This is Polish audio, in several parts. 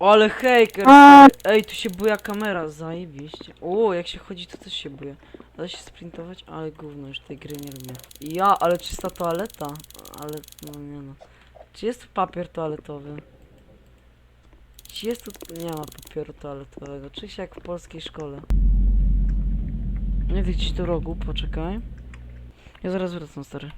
Ale hejker! A. Ej, tu się buja kamera, zajebiście. O, jak się chodzi, to też się buja. Da się sprintować, ale gówno, już tej gry nie lubię. Ja, ale czysta toaleta. Ale, no nie no. Czy jest tu papier toaletowy? Czy jest tu... Nie ma papieru toaletowego. Czy się jak w polskiej szkole. Nie widzisz tu rogu, poczekaj. Ja zaraz wracam, stary.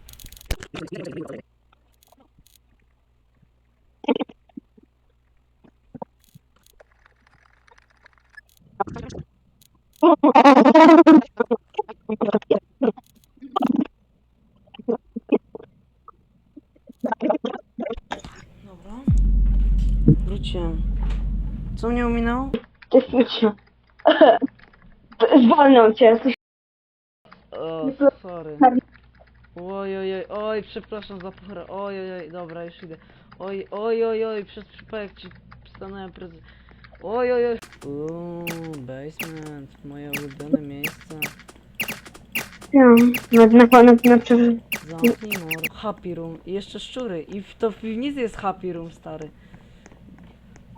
Dobra. Wróciłem. Co mnie ominęło? Świecił. Zwolnią cię. jesteś- O, sorry. Oj, oj, oj, oj, przepraszam za porę. Oj, oj, oj, dobra, już idę. Oj, oj, oj, oj, przez przypadek ci stanąłem prezent. Oj, oj, oj. Uuu, basement, moje ulubione miejsce. Ja, na, na, na, na, Zamknij mor. Happy room. I jeszcze szczury. I w, to w piwnicy jest happy room, stary.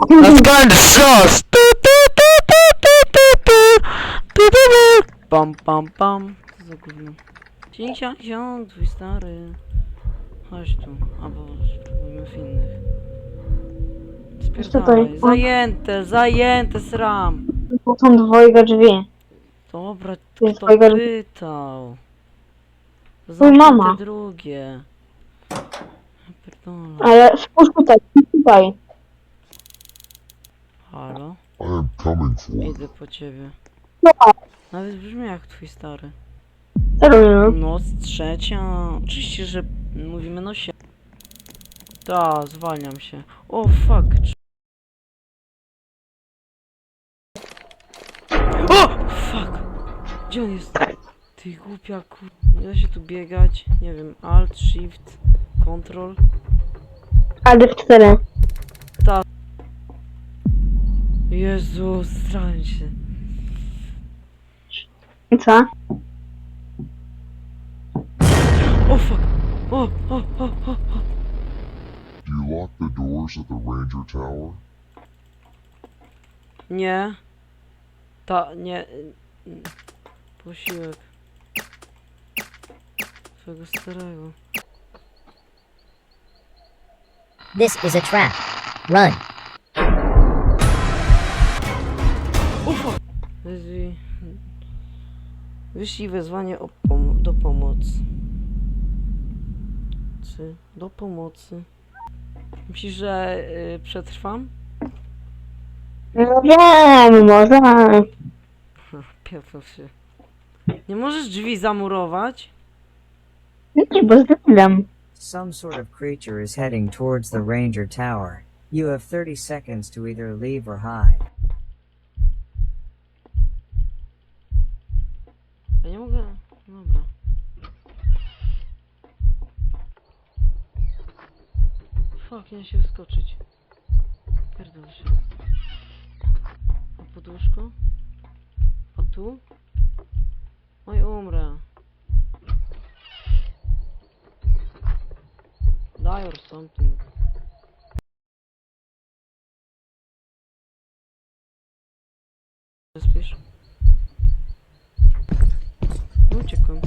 Let's go into sauce. Tu, tu, tu, tu, tu, tu, tu. Tu, tu, tu. Pam, pam, pam. Co za gówno. Cięcia, ziom, twój stary. Chodź tu, albo spróbujmy w innych. Spierdalaj. Zajęte, zajęte, sram. Tu są dwojga drzwi. Dobra, jest kto twojego- pytał? Zamknij mama. drugie. Ja Pierdolę. Ale spójrz tutaj, tutaj. Halo? I am coming for you. Idę po ciebie. No, Nawet brzmi jak twój stary. Mm. serio. Noc trzecia. Oczywiście, że mówimy no się. Ta, zwalniam się. O fuck. O! Fuck! Gdzie on jest? Ty głupia kur... Nie da się tu biegać. Nie wiem, alt, shift, control. Alt F4. Jezu, strałem się. I co? O, fuck! O, o, o, o, o. Do you lock the doors at the Ranger Tower? Nie. Ta, nie. Posiłek. Twojego starego. This is a trap. Run. Ufo! Wyślij wezwanie o pom do pomocy. Czy do pomocy. Myślisz, że y, przetrwam? No wiem, może. Pierdol się. Nie możesz drzwi zamurować? Nie, bo zdecydam. Some sort of creature is heading towards the Ranger Tower. You have 30 seconds to either leave or hide. Ja nie mogę. Dobra. Da się wyskoczyć. Pierdol się. A poduszko? A tu? Oj, umrę. Die or something. Spisz? Uciekłem.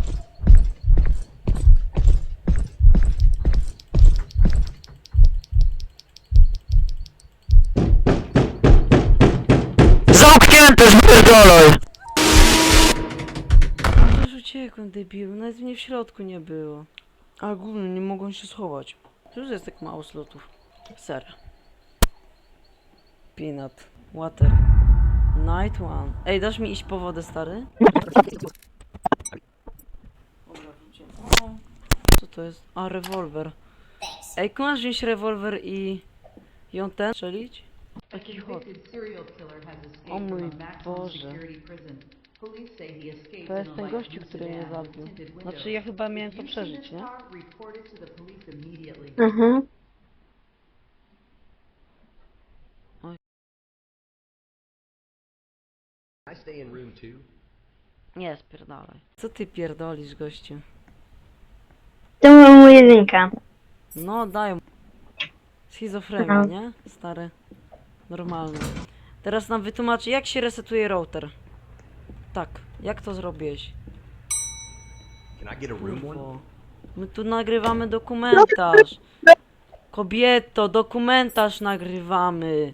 Zamknięte, spierdolaj. Też uciekłem, debilu. Nawet mnie w środku nie było. A głównie nie mogłem się schować. Już jest tak mało slotów. Ser. Peanut. Water. Night one. Ej, dasz mi iść po wodę, stary? Co to jest? A, rewolwer. Ej, masz wziąć rewolwer i... ją ten strzelić? Taki hot. O mój Boże. To jest ten gościu, który mnie zabił. Znaczy, ja chyba miałem to przeżyć, nie? Mhm. Nie, spierdalaj. Co ty pierdolisz, gościu? To była jedynka. No, daj mu. Schizofrenia, nie? Stary. Normalne. Teraz nam wytłumaczy, jak się resetuje router. Tak, jak to zrobiłeś? Kurwo. My tu nagrywamy dokumentarz. Kobieto, dokumentarz nagrywamy.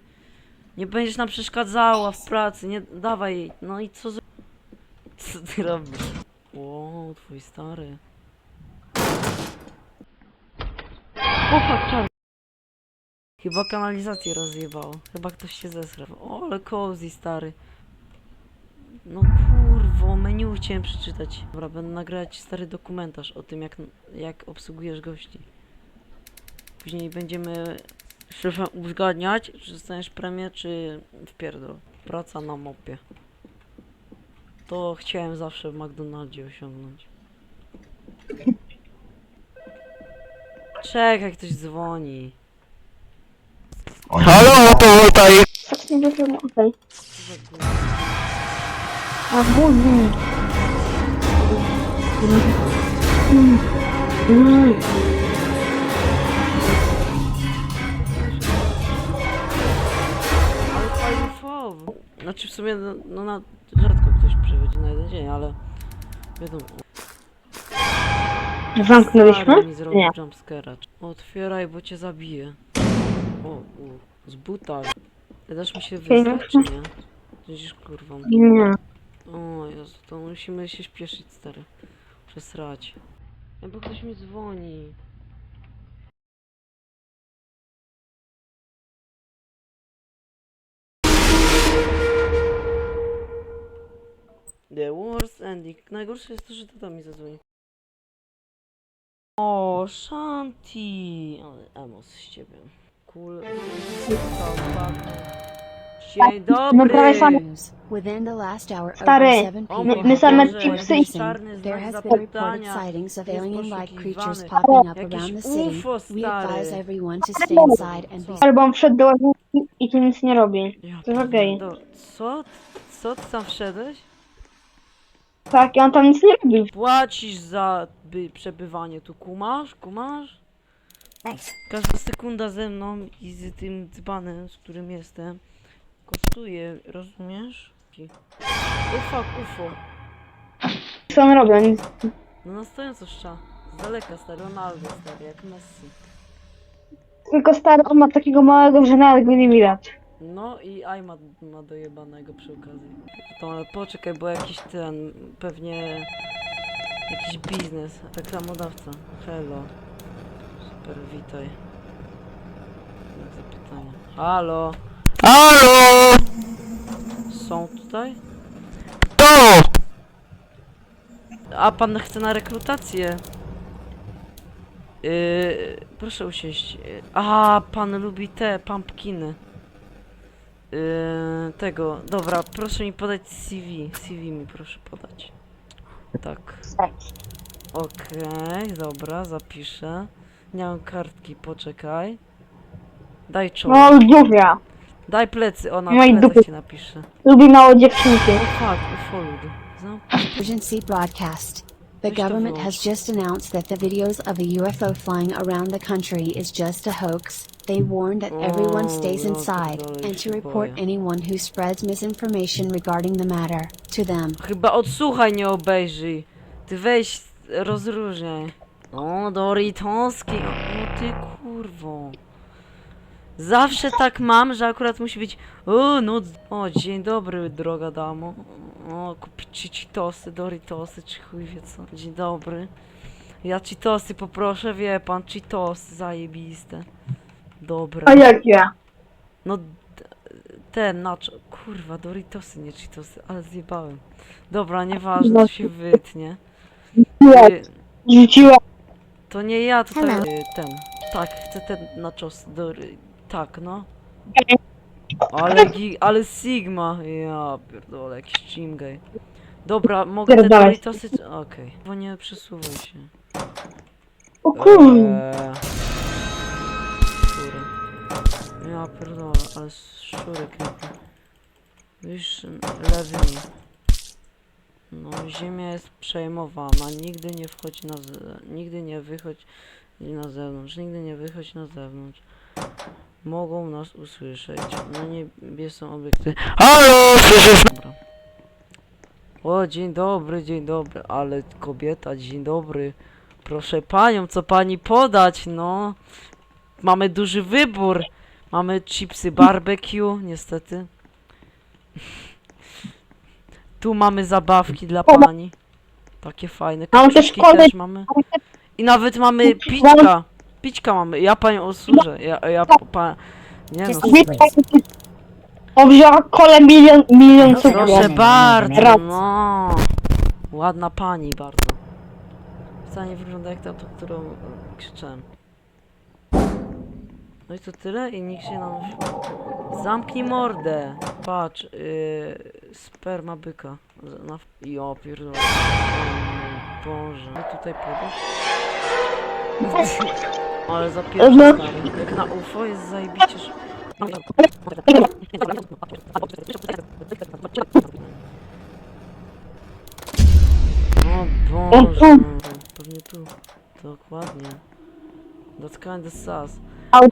Nie będziesz nam przeszkadzała w pracy, nie dawaj. No i co z... Co ty robisz? O, twój stary. Chyba kanalizację rozjebało. Chyba ktoś się zesrał. O, ale cozy stary. No kurwo, menu chciałem przeczytać. Dobra, będę nagrywać stary dokumentarz o tym, jak, jak obsługujesz gości. Później będziemy szefem uzgadniać, czy dostaniesz premię, czy wpierdol. Praca na mopie. To chciałem zawsze w McDonaldzie osiągnąć. Czekaj, ktoś dzwoni. Halo, fotowoltaik. Tak nie wiem, okej. A. Mm. Ale fajnie Znaczy w sumie no, no na rzadko ktoś przychodzi na jeden dzień, ale wiadomo. Zamknęliśmy? Stary mi zrobił Nie. jumpscare'a. Otwieraj, bo cię zabiję. O, u, z buta. Dasz mi się wysłać, czy nie? Widzisz, kurwa. Nie. O Jezu, to musimy się śpieszyć, stary. Przesrać. Ja, bo ktoś mi dzwoni. The worst ending. Najgorsze jest to, że tata mi zadzwoni. O, Shanti! Ale emos z ciebie. Cool. Dzień dobry! No prawie sam- Within the last hour, Stary, mój my same chipsy i- There has been reported sightings of Jest alien-like creatures popping up around the city. We advise everyone to stay inside and be Albo on wszedł do łazienki i tu nic nie robi. To gej. pierdol- Co? Co ty tam wszedłeś? Tak, i on tam nic nie robi. Płacisz za by przebywanie tu, kumasz? Kumasz? Każda sekunda ze mną i z tym dzbanem, z którym jestem, kosztuje, rozumiesz? Fuck, UFO. Co on robi? On nic... No na stojąco szcza. Z daleka stary, Ronaldo stary, jak Messi. Tylko stary, on ma takiego małego, że nawet go nie widać. No i Aj ma, ma dojebanego przy okazji. To ale poczekaj, bo jakiś ten, pewnie jakiś biznes, reklamodawca. Hello. Super, witaj. Znak zapytania. Halo, Halo, są tutaj? to. A pan chce na rekrutację? Yy, proszę usiąść. Yy, A, pan lubi te pumpkiny. Yy, tego, dobra, proszę mi podać CV. CV mi proszę podać. Tak. Okej, dobra, zapiszę. Nie mam kartki, poczekaj. Daj czoło. No, duża. Daj plecy, ona No i dupy. ci napisze. Lubi małe dziewczynki. O fuck. Znam emergency broadcast. The government has just announced that the videos of a UFO flying around the country is just a hoax. They warn that everyone Oh, stays no, inside to dalej and to report boję. anyone who spreads misinformation regarding the matter to them. Chyba odsłuchaj, nie obejrzyj. Ty weź, rozróżniaj. O, Doritowski. O, ty kurwo. Zawsze tak mam, że akurat musi być. O, no. O, dzień dobry, droga damo. O, kupić ci Cheetosy, Doritosy, czy chuj wie co. Dzień dobry. Ja Cheetosy poproszę, wie pan, Cheetosy zajebiste. Dobra. A jak ja? No, ten, nacho, kurwa, Doritosy, nie Cheetosy, ale zjebałem. Dobra, nieważne, to się wytnie. Y, Rzuciła. To nie ja, to ten, y, ten. Tak, chcę ten nachos, Dory, tak, no. Ale, gi, ale Sigma, ja pierdolę, jakiś chimgay. Dobra, mogę te Pierdolę. Doritosy, okej. Bo nie przesuwaj się. O kurde. Eee. Ja pierdolę, ale szczurek jaki. Wiesz, lewy mi. No, ziemia jest przejmowana, nigdy nie wchodź na nigdy nie wychodź na zewnątrz, nigdy nie wychodź na zewnątrz. mogą nas usłyszeć. Na niebie są obiekty. Halo, słyszysz? Dobra. O, dzień dobry, dzień dobry, ale kobieta, dzień dobry. Proszę panią, co pani podać, no? Mamy duży wybór. Mamy chipsy barbecue, niestety. Tu mamy zabawki dla pani. Takie fajne. Mam też Kaczuszki kolej- też mamy. I nawet mamy pićka. Pićka mamy. Ja panią usłużę. Ja, ja pa... Nie no. Please. Powzięła kole milion, milion Proszę cukru. Proszę bardzo, Raz. no. Ładna pani bardzo. Wcale nie wygląda jak ta, którą e, krzyczałem. No i to tyle i nikt się nam... Zamknij mordę! Patrz, yy, sperma byka. Na, jo, pierdolę. Boże. No tutaj podejść? Ale za pierwszy No. Jak na UFO jest zajebiście... sz- O Boże, pewnie tu. Dokładnie. That's kinda sus. out.